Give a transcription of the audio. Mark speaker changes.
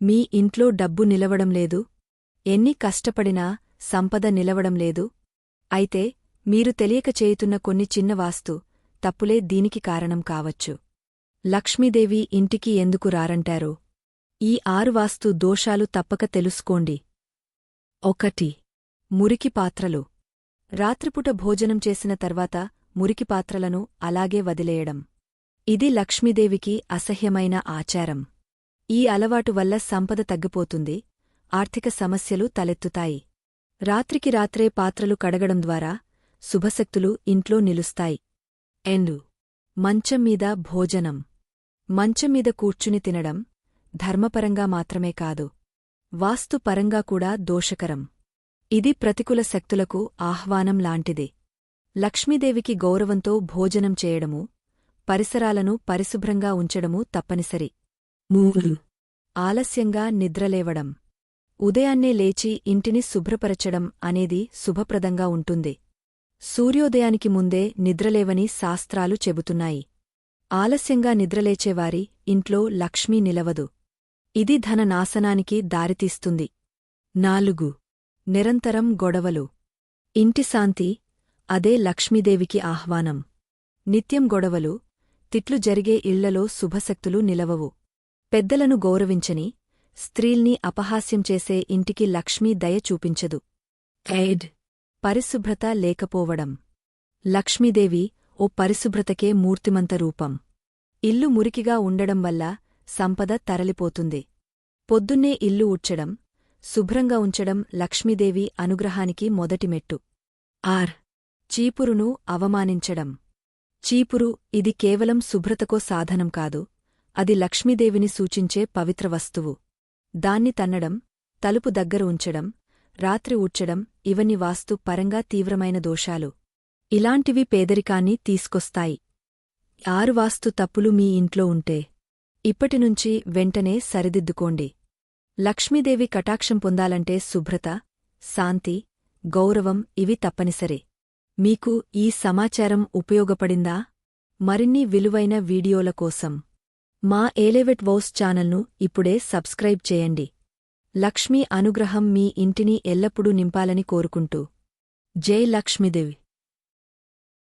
Speaker 1: మీ ఇంట్లో డబ్బు నిలవడం లేదు. ఎన్ని కష్టపడినా సంపద నిలవడం లేదు. అయితే మీరు తెలియక చేయుతున్న కొన్ని చిన్న వాస్తు తప్పులే దీనికి కారణం కావచ్చు. లక్ష్మీదేవి ఇంటికి ఎందుకు రారంటారో? ఈ ఆరు వాస్తు దోషాలు తప్పక తెలుసుకోండి. ఒకటి. మురికి పాత్రలు. రాత్రిపూట భోజనం చేసిన తర్వాత మురికి పాత్రలను అలాగే వదిలేయడం. ఇది లక్ష్మీదేవికి అసహ్యమైన ఆచారం. ఈ అలవాటు వల్ల సంపద తగ్గిపోతుంది ఆర్థిక సమస్యలు తలెత్తుతాయి. రాత్రికి రాత్రే పాత్రలు కడగడం ద్వారా శుభశక్తులు ఇంట్లో నిలుస్తాయి. ఎండు. మంచం మీద భోజనం. మంచం మీద కూర్చుని తినడం ధర్మపరంగా మాత్రమే కాదు వాస్తుపరంగా కూడా దోషకరం. ఇది ప్రతికూల శక్తులకు ఆహ్వానం లాంటిది. లక్ష్మీదేవికి గౌరవంతో భోజనం చేయడము పరిసరాలను పరిశుభ్రంగా ఉంచడమూ తప్పనిసరి. మూడు ఆలస్యంగా నిద్రలేవడం. ఉదయాన్నే లేచి ఇంటిని శుభ్రపరచడం అనేది శుభప్రదంగా ఉంటుంది. సూర్యోదయానికి ముందే నిద్రలేవని శాస్త్రాలు చెబుతున్నాయి. ఆలస్యంగా నిద్రలేచేవారి ఇంట్లో లక్ష్మీ నిలవదు. ఇది ధన నాశనానికి దారితీస్తుంది. నాలుగు. నిరంతరం గొడవలు. ఇంటి శాంతి అదే లక్ష్మీదేవికి ఆహ్వానం. నిత్యం గొడవలు తిట్లు జరిగే ఇళ్ళలో శుభశక్తులు నిలవవు. పెద్దలను గౌరవించని స్త్రీల్ని అపహాస్యం చేసే ఇంటికి లక్ష్మీ దయ చూపించదు. ఎయిడ్ పరిశుభ్రత లేకపోవడం. లక్ష్మీదేవి ఓ పరిశుభ్రతకే మూర్తిమంత రూపం. ఇల్లు మురికిగా ఉండడం వల్ల సంపద తరలిపోతుంది. పొద్దున్నే ఇల్లు ఉడ్చడం శుభ్రంగా ఉంచడం లక్ష్మీదేవి అనుగ్రహానికి మొదటిమెట్టు ఆర్ చీపురును అవమానించడం. చీపురు ఇది కేవలం శుభ్రతకో సాధనం కాదు అది లక్ష్మీదేవిని సూచించే పవిత్ర వస్తువు. దాన్ని తన్నడం తలుపు దగ్గర ఉంచడం రాత్రి ఊడ్చడం ఇవన్నీ వాస్తు పరంగా తీవ్రమైన దోషాలు. ఇలాంటివి పేదరికాన్ని తీసుకొస్తాయి. ఆరు వాస్తు తప్పులు మీ ఇంట్లో ఉంటే ఇప్పటినుంచి వెంటనే సరిదిద్దుకోండి. లక్ష్మీదేవి కటాక్షం పొందాలంటే శుభ్రత శాంతి గౌరవం ఇవి తప్పనిసరి. మీకు ఈ సమాచారం ఉపయోగపడిందా? మరిన్ని విలువైన వీడియోల కోసం మా ఏలేవెట్ వౌస్ ఛానల్ను ఇప్పుడే సబ్స్క్రైబ్ చేయండి. లక్ష్మీ అనుగ్రహం మీ ఇంటిని ఎల్లప్పుడూ నింపాలని కోరుకుంటూ. జై లక్ష్మీదేవి.